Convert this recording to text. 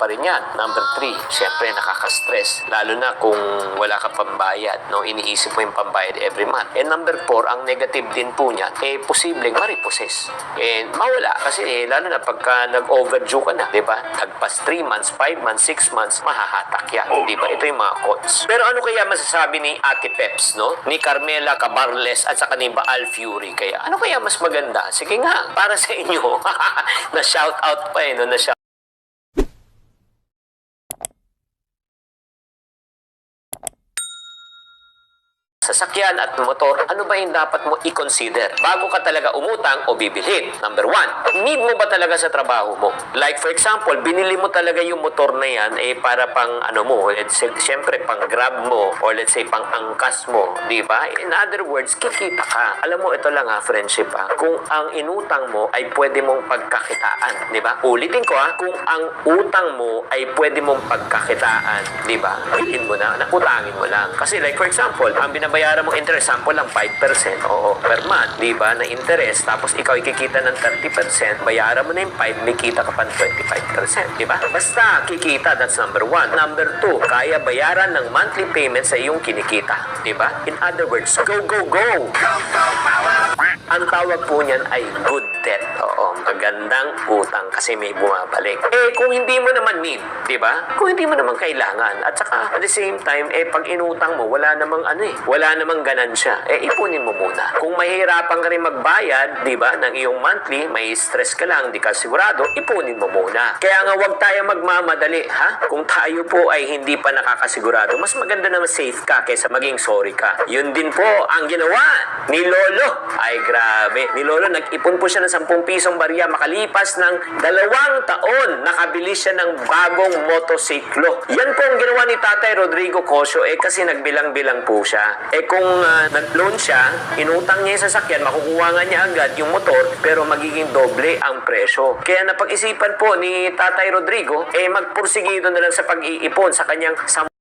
pa rin yan. Number three, syempre nakaka-stress. Lalo na kung wala ka pambayad, no? iniisip mo yung pambayad every month. And number four, ang negative din po niya, eh, posibleng maripossess. And mawala, kasi eh, lalo na pagka nag-overdue ka na, di ba? Tagpas 3 months, 5 months, 6 months, mahahatak yan, di ba? Ito yung mga cons. Pero ano kaya masasabi ni Ate Peps, no? Ni Carmela Cabarles at saka ni Baal Fury. Kaya ano kaya mas maganda? Sige nga, para sa inyo. na shout out pa eh, no? Na shout sasakyan at motor, ano ba yung dapat mo i-consider bago ka talaga umutang o bibilhin? Number one, need mo ba talaga sa trabaho mo? Like for example, binili mo talaga yung motor na yan eh para pang ano mo, let's say, syempre pang grab mo or let's say pang angkas mo, di ba? In other words, kikita ka. Alam mo, ito lang ha, friendship ha. Kung ang inutang mo ay pwede mong pagkakitaan, di ba? Ulitin ko ha, kung ang utang mo ay pwede mong pagkakitaan, di ba? Bilhin mo na, nakutangin mo lang. Kasi like for example, ang binabayaran mong interest, sample lang 5%, oo, per month, di ba, na interest, tapos ikaw ikikita ng 30%, bayaran mo na yung 5, may kita ka pa ng 25%, di ba? Basta, kikita, that's number one. Number two, kaya bayaran ng monthly payment sa iyong kinikita, di ba? In other words, go, go, go! Ang tawag po niyan ay good debt. Oo, magandang utang kasi may bumabalik. Eh, kung hindi mo naman need, di ba? Kung hindi mo naman kailangan. At saka, at the same time, eh, pag inutang mo, wala namang ano eh, wala namang ganansya. Eh, ipunin mo muna. Kung mahihirapan ka rin magbayad, di ba, ng iyong monthly, may stress ka lang, di ka sigurado, ipunin mo muna. Kaya nga, wag tayo magmamadali, ha? Kung tayo po ay hindi pa nakakasigurado, mas maganda na safe ka kaysa maging sorry ka. Yun din po ang ginawa ni Lolo. Ay, grabe. Ni Lolo, nag-ipon po siya ng 10 pisong barya makalipas ng dalawang taon. Nakabili siya ng bagong motosiklo. Yan po ang ginawa ni Tatay Rodrigo Cosio eh kasi nagbilang-bilang po siya. Eh kung ah, nag-loan siya, inutang niya yung sasakyan, makukuha nga niya agad yung motor pero magiging doble ang presyo. Kaya napag-isipan po ni Tatay Rodrigo, eh magpursigido na lang sa pag-iipon sa kanyang